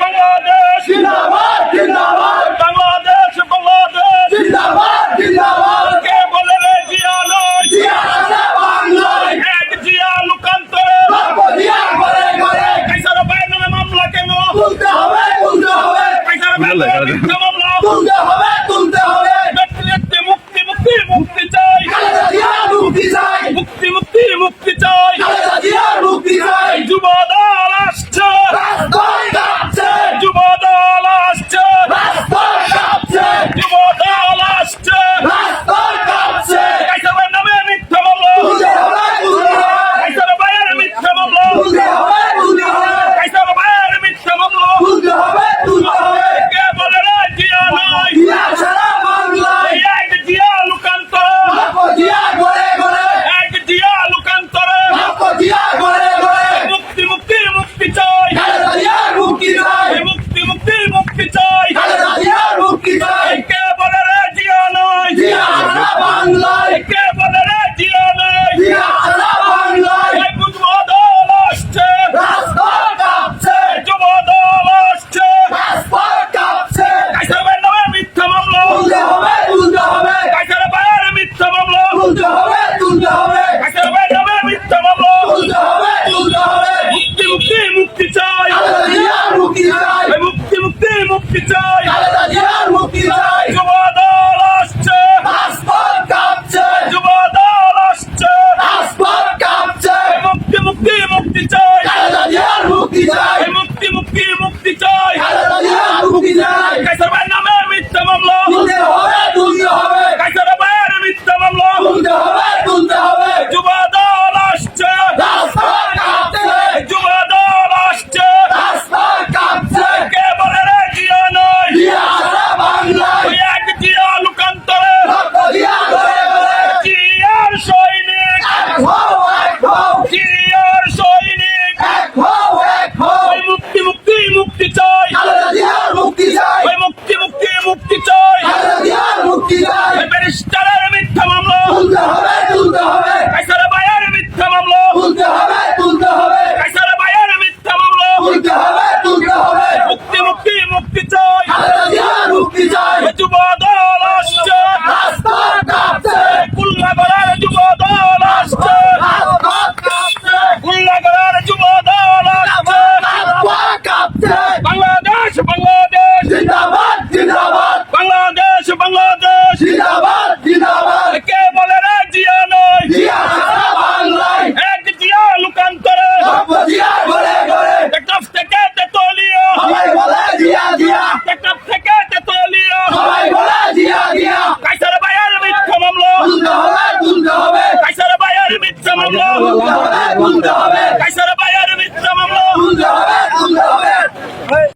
বাংলাদেশ জিন্দাবাদ জিন্দাবাদ। বাংলাদেশ বাংলাদেশ। জিন্দাবাদ জিন্দাবাদ। কে বলে রে জিয়া নয় জিয়া না বাংলায় এক জিয়া লুকান্তরে। বাপ জিয়া ঘরে ঘরে। কাইসার ভাই নামে মামলা কেন? তুলতে হবে তুলতে হবে। কাইসার ভাই মামলা। তুলতে হবে তুলতে হবে। ব্যক্তিত্বে মুক্তি মুক্তি মুক্তি চাই। জিয়া মুক্তি চাই। মুক্তি মুক্তি চাই। যুবদ তুলতে হবে। মিথ্যা মামলা। তুলতে হবে তুলতে হবে। মুক্তি মুক্তি মুক্তি চাই। মুক্তি চাই। মুক্তি মুক্তি মুক্তি চাই। মুক্তি চাই। যুবদল আসছে। রাজপথ কাঁপছে। যুবদল আসছে। রাজপথ কাঁপছে। মুক্তি মুক্তি মুক্তি চাই। মুক্তি চাই। মুক্তি মুক্তি মুক্তি চাই। মুক্তি মামলা। হবে Peraí, está মামলা তুলতে তুলতে হবে তুলতে হবে